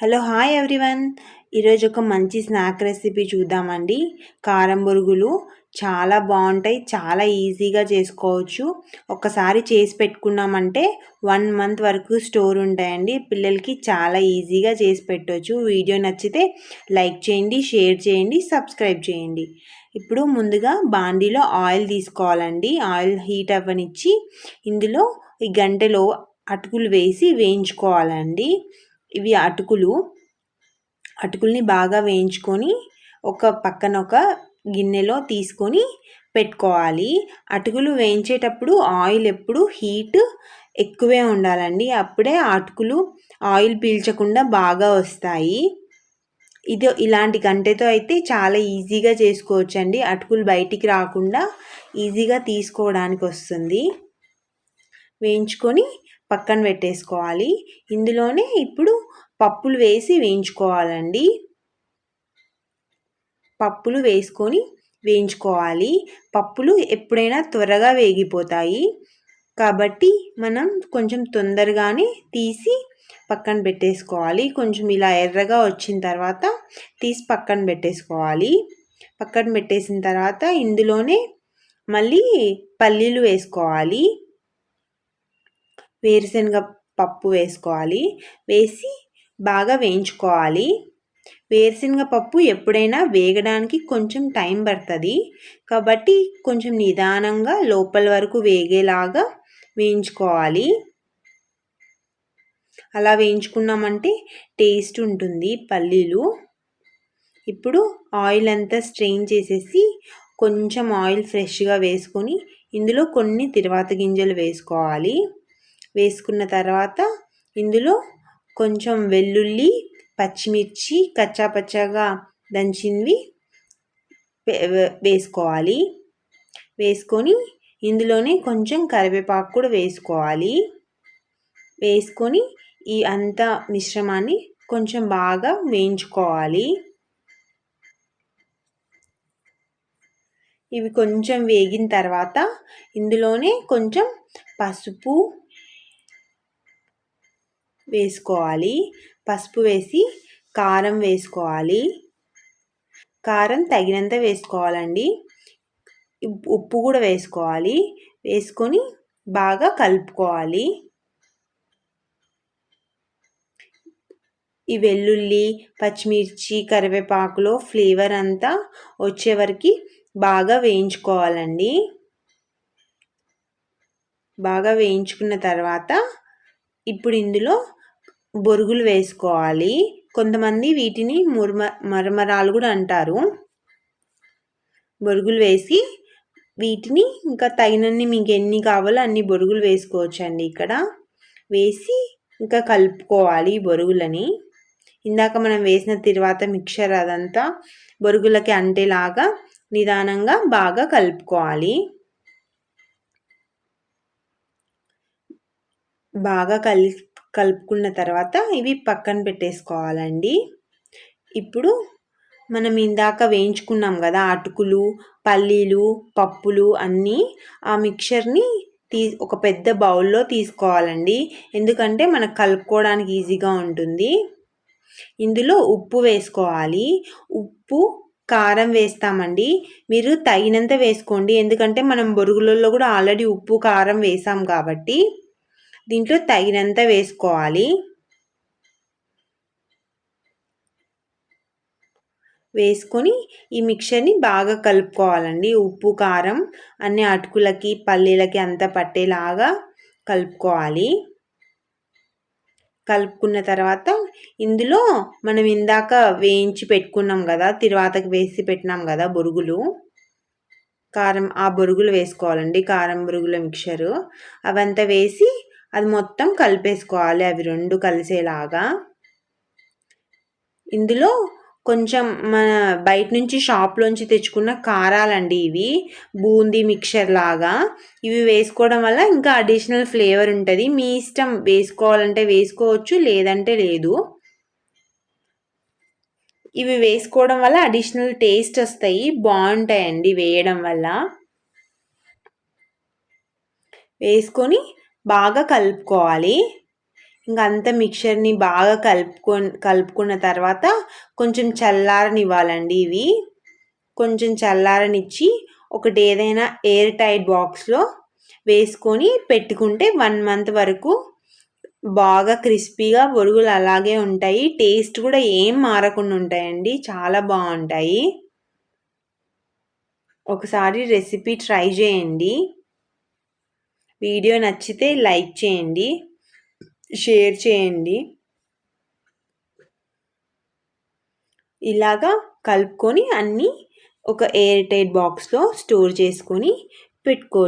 Hello hi everyone. ఈరోజు ఒక మంచి స్నాక్ రెసిపీ చూద్దామండి. కారం బొరుగులు చాలా బాగుంటాయి చాలా ఈజీగా చేసుకోవచ్చు. ఒకసారి చేసి పెట్టుకున్నామంటే వన్ మంత్ వరకు స్టోర్ ఉంటాయండి. పిల్లలకి చాలా ఈజీగా చేసి పెట్టవచ్చు వీడియో నచ్చితే లైక్ చేయండి షేర్ చేయండి సబ్స్క్రైబ్ చేయండి. ఇప్పుడు ముందుగా బాండీలో ఆయిల్ తీసుకోవాలండి. ఆయిల్ హీట్ అవ్వనిచ్చి ఇందులో ఈ గంటలో అటుకులు వేసి వేయించుకోవాలండి. ఇవి అటుకులు. అటుకుల్ని బాగా వేయించుకొని ఒక పక్కన ఒక గిన్నెలో తీసుకొని పెట్టుకోవాలి. అటుకులు వేయించేటప్పుడు ఆయిల్ ఎప్పుడు హీట్ ఎక్కువే ఉండాలండి. అప్పుడే అటుకులు ఆయిల్ పీల్చకుండా బాగా వస్తాయి. ఇది ఇలాంటి గంటెతో అయితే చాలా ఈజీగా చేసుకోవచ్చండి. అటుకులు బయటికి రాకుండా ఈజీగా తీసుకోవడానికి వస్తుంది. వేయించుకొని పక్కన పెట్టేసుకోవాలి. ఇందులోనే ఇప్పుడు పప్పులు వేసి వేయించుకోవాలండి. పప్పులు వేసుకొని వేయించుకోవాలి. పప్పులు ఎప్పుడైనా త్వరగా వేగిపోతాయి. కాబట్టి మనం కొంచెం తొందరగానే తీసి పక్కన పెట్టేసుకోవాలి. కొంచెం ఇలా ఎర్రగా వచ్చిన తర్వాత తీసి పక్కన పెట్టేసుకోవాలి. పక్కన పెట్టేసిన తర్వాత ఇందులోనే మళ్ళీ పల్లీలు వేసుకోవాలి. వేరుశనగ పప్పు వేసుకోవాలి. వేసి బాగా వేయించుకోవాలి. వేరుశనగ పప్పు ఎప్పుడైనా వేగడానికి కొంచెం టైం పడుతుంది. కాబట్టి కొంచెం నిదానంగా లోపల వరకు వేగేలాగా వేయించుకోవాలి. అలా వేయించుకున్నామంటే టేస్ట్ ఉంటుంది పల్లీలు. ఇప్పుడు ఆయిల్ అంతా స్ట్రెయిన్ చేసేసి కొంచెం ఆయిల్ ఫ్రెష్గా వేసుకొని ఇందులో కొన్ని తిరువాత గింజలు వేసుకోవాలి. వేసుకున్న తర్వాత ఇందులో కొంచెం వెల్లుల్లి పచ్చిమిర్చి కచ్చాపచ్చాగా దంచినవి వేసుకోవాలి. వేసుకొని ఇందులోనే కొంచెం కరివేపాకు కూడా వేసుకోవాలి. వేసుకొని ఈ అంత మిశ్రమాన్ని కొంచెం బాగా వేయించుకోవాలి. ఇవి కొంచెం వేగిన తర్వాత ఇందులోనే కొంచెం పసుపు వేసుకోవాలి. పసుపు వేసి కారం వేసుకోవాలి. కారం తగినంత వేసుకోవాలండి. ఉప్పు కూడా వేసుకోవాలి. వేసుకొని బాగా కలుపుకోవాలి. ఈ వెల్లుల్లి పచ్చిమిర్చి కరివేపాకులో ఫ్లేవర్ అంతా వచ్చే బాగా వేయించుకోవాలండి. బాగా వేయించుకున్న తర్వాత ఇప్పుడు ఇందులో బొరుగులు వేసుకోవాలి. కొంతమంది వీటిని మురమ మరమరాలు కూడా అంటారు. బొరుగులు వేసి వీటిని ఇంకా తగినన్ని మీకు ఎన్ని కావాలో అన్ని బొరుగులు వేసుకోవచ్చు అండి ఇక్కడ. వేసి ఇంకా కలుపుకోవాలి బొరుగులని. ఇందాక మనం వేసిన తర్వాత మిక్చర్ అదంతా బొరుగులకి అంటేలాగా నిదానంగా బాగా కలుపుకోవాలి. బాగా కలిపి కలుపుకున్న తర్వాత ఇవి పక్కన పెట్టేసుకోవాలండి. ఇప్పుడు మనం ఇందాక వేయించుకున్నాం కదా అటుకులు పల్లీలు పప్పులు అన్నీ ఆ మిక్చర్ని తీ ఒక పెద్ద బౌల్లో తీసుకోవాలండి. ఎందుకంటే మనకు కలుపుకోవడానికి ఈజీగా ఉంటుంది. ఇందులో ఉప్పు వేసుకోవాలి. ఉప్పు కారం వేస్తామండి. మీరు తగినంత వేసుకోండి. ఎందుకంటే మనం బొరుగులలో కూడా ఆల్రెడీ ఉప్పు కారం వేసాం కాబట్టి దీంట్లో తగినంత వేసుకోవాలి. వేసుకొని ఈ మిక్చర్ని బాగా కలుపుకోవాలండి. ఉప్పు కారం అన్ని అటుకులకి పల్లీలకి అంతా పట్టేలాగా కలుపుకోవాలి. కలుపుకున్న తర్వాత ఇందులో మనం ఇందాక వేయించి పెట్టుకున్నాం కదా తిరువాతకి వేసి పెట్టినాం కదా బొరుగులు. కారం ఆ బొరుగులు వేసుకోవాలండి కారం బొరుగుల మిక్చరు. అవంతా వేసి అది మొత్తం కలిపేసుకోవాలి అవి రెండు కలిసేలాగా. ఇందులో కొంచెం మన బయట నుంచి షాప్లోంచి తెచ్చుకున్న కారాలండి ఇవి. బూందీ మిక్చర్ లాగా. ఇవి వేసుకోవడం వల్ల ఇంకా అడిషనల్ ఫ్లేవర్ ఉంటుంది. మీ ఇష్టం వేసుకోవాలంటే వేసుకోవచ్చు లేదంటే లేదు. ఇవి వేసుకోవడం వల్ల అడిషనల్ టేస్ట్ వస్తాయి. బాగుంటాయండి వేయడం వల్ల. వేసుకొని బాగా కలుపుకోవాలి. ఇంకా అంత మిక్చర్ని బాగా కలుపుకొ కలుపుకున్న తర్వాత కొంచెం చల్లారనివ్వాలండి ఇవి. కొంచెం చల్లారనిచ్చి ఒకటి ఏదైనా ఎయిర్ టైట్ బాక్స్లో వేసుకొని పెట్టుకుంటే వన్ మంత్ వరకు బాగా క్రిస్పీగా బొరుగులు అలాగే ఉంటాయి. టేస్ట్ కూడా ఏం మారకుండా ఉంటాయండి. చాలా బాగుంటాయి. ఒకసారి రెసిపీ ట్రై చేయండి. వీడియో నచ్చితే లైక్ చేయండి షేర్ చేయండి. ఇలాగా కలుపుకొని అన్నీ ఒక ఎయిర్ టైట్ బాక్స్లో స్టోర్ చేసుకొని పెట్టుకోవచ్చు.